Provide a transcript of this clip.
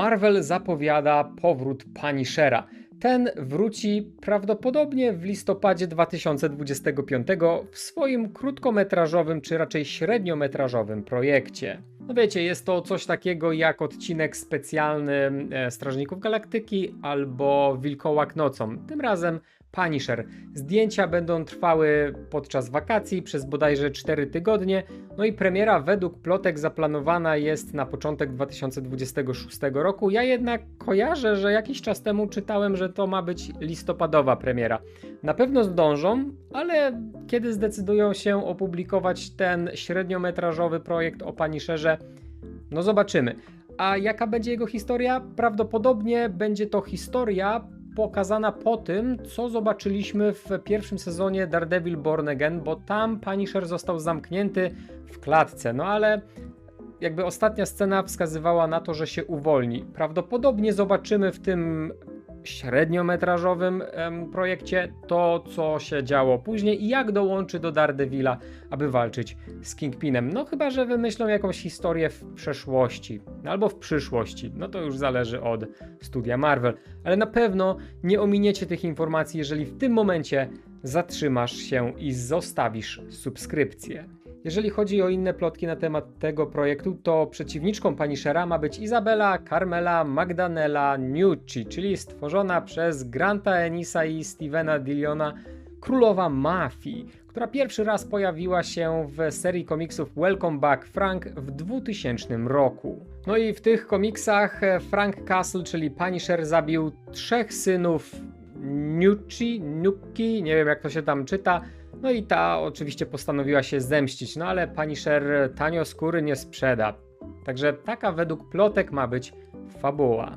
Marvel zapowiada powrót Punishera. Ten wróci prawdopodobnie w listopadzie 2025 w swoim krótkometrażowym czy raczej średniometrażowym projekcie. No wiecie, jest to coś takiego jak odcinek specjalny e, Strażników Galaktyki albo Wilkołak nocą. Tym razem Punisher. Zdjęcia będą trwały podczas wakacji przez bodajże 4 tygodnie, no i premiera według plotek zaplanowana jest na początek 2026 roku. Ja jednak kojarzę, że jakiś czas temu czytałem, że to ma być listopadowa premiera. Na pewno zdążą, ale kiedy zdecydują się opublikować ten średniometrażowy projekt o Punisherze, no zobaczymy. A jaka będzie jego historia? Prawdopodobnie będzie to historia pokazana po tym, co zobaczyliśmy w pierwszym sezonie Daredevil Born Again, bo tam Punisher został zamknięty w klatce. No ale jakby ostatnia scena wskazywała na to, że się uwolni. Prawdopodobnie zobaczymy w tym średniometrażowym em, projekcie to, co się działo później i jak dołączy do Daredevila, aby walczyć z Kingpinem. No chyba, że wymyślą jakąś historię w przeszłości albo w przyszłości. No to już zależy od studia Marvel. Ale na pewno nie ominiecie tych informacji, jeżeli w tym momencie zatrzymasz się i zostawisz subskrypcję. Jeżeli chodzi o inne plotki na temat tego projektu, to przeciwniczką Punishera ma być Izabela Carmela Magdanella Nucci, czyli stworzona przez Granta Enisa i Stevena Dillona królowa mafii, która pierwszy raz pojawiła się w serii komiksów Welcome Back Frank w 2000 roku. No i w tych komiksach Frank Castle, czyli Punisher, zabił trzech synów Nucci, Nuki, nie wiem jak to się tam czyta, no i ta oczywiście postanowiła się zemścić, no ale Punisher tanio skóry nie sprzeda. Także taka według plotek ma być fabuła.